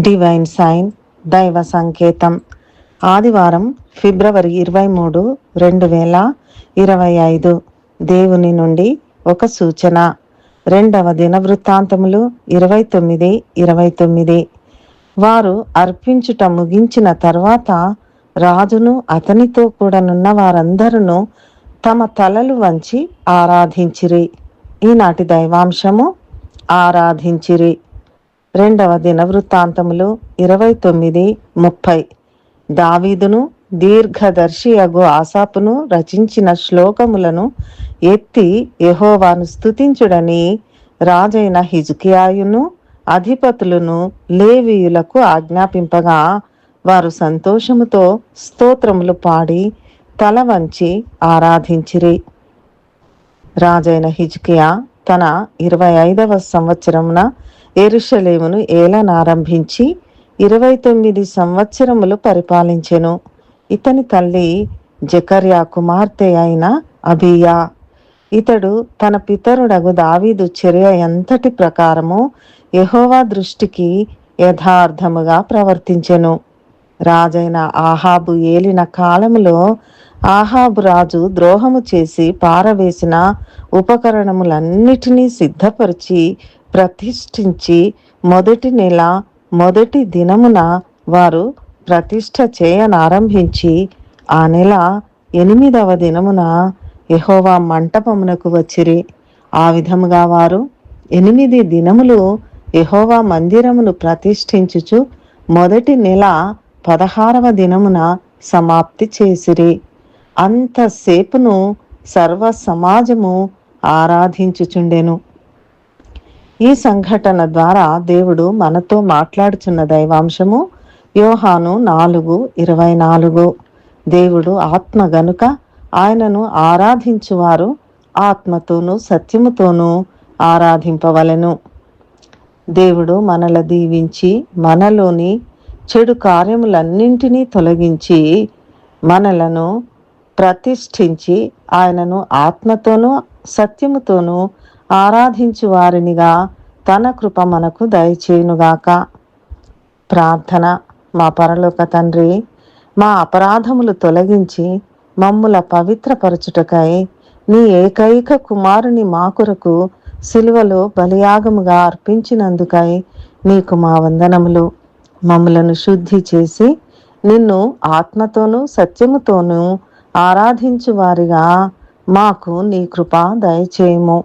Divine sign దైవ సంకేతం ఆదివారం ఫిబ్రవరి ఇరవై మూడు రెండు వేల ఇరవై ఐదు. దేవుని నుండి ఒక సూచన. రెండవ దిన వృత్తాంతములు ఇరవై తొమ్మిది ఇరవై తొమ్మిది. వారు అర్పించుట ముగించిన తర్వాత రాజును అతనితో కూడనున్న వారందరూ తమ తలలు వంచి ఆరాధించిరి. ఈనాటి దైవాంశము ఆరాధించిరి. రెండవ దిన వృత్తాంతములు ఇరవై తొమ్మిది ముప్పై. దావీదును దీర్ఘదర్శి అగు ఆసాపును రచించిన శ్లోకములను ఎత్తి యెహోవాను స్తుతించుడని రాజైన హిజుకియాయును అధిపతులను లేవీయులకు ఆజ్ఞాపింపగా వారు సంతోషముతో స్తోత్రములు పాడి తల వంచి ఆరాధించిరి. రాజైన హిజ్కియా తన ఇరవై ఐదవ సంవత్సరమున ఎరుషలేమును ఏలనారంభించి ఇరవై తొమ్మిది సంవత్సరములు పరిపాలించెను. ఇతని తల్లి జకర్యా కుమార్తె అయిన అబియా. ఇతడు తన పితరుడగు దావీదు చర్య ఎంతటి ప్రకారము యహోవా దృష్టికి యథార్థముగా ప్రవర్తించెను. రాజైన ఆహాబు ఏలిన కాలములో ఆహాబు రాజు ద్రోహము చేసి పారవేసిన ఉపకరణములన్నిటినీ సిద్ధపరిచి ప్రతిష్ఠించి మొదటి నెల మొదటి దినమున వారు ప్రతిష్ట చేయనారంభించి ఆ నెల ఎనిమిదవ దినమున యహోవా మంటపమునకు వచ్చిరి. ఆ విధముగా వారు ఎనిమిది దినములు యహోవా మందిరమును ప్రతిష్ఠించుచు మొదటి నెల పదహారవ దినమున సమాప్తి చేసిరి. అంతసేపును సర్వ సమాజము ఆరాధించుచుండెను. ఈ సంఘటన ద్వారా దేవుడు మనతో మాట్లాడుచున్న దైవాంశము యోహాను నాలుగు ఇరవై నాలుగు. దేవుడు ఆత్మ గనుక ఆయనను ఆరాధించువారు ఆత్మతోనూ సత్యముతోనూ ఆరాధింపవలెను. దేవుడు మనల దీవించి మనలోని చెడు కార్యములన్నింటినీ తొలగించి మనలను ప్రతిష్ఠించి ఆయనను ఆత్మతోనూ సత్యముతోనూ ఆరాధించు వారినిగా తన కృప మనకు దయచేయునుగాక. ప్రార్థన. మా పరలోక తండ్రి మా అపరాధములు తొలగించి మమ్ముల పవిత్రపరచుటకై నీ ఏకైక కుమారుని మా కొరకు సిలువలో బలియాగముగా అర్పించినందుకై నీకు మా వందనములు. మమ్ములను శుద్ధి చేసి నిన్ను ఆత్మతోనూ సత్యముతోనూ ఆరాధించు వారిగా మాకు నీ కృప దయచేయము.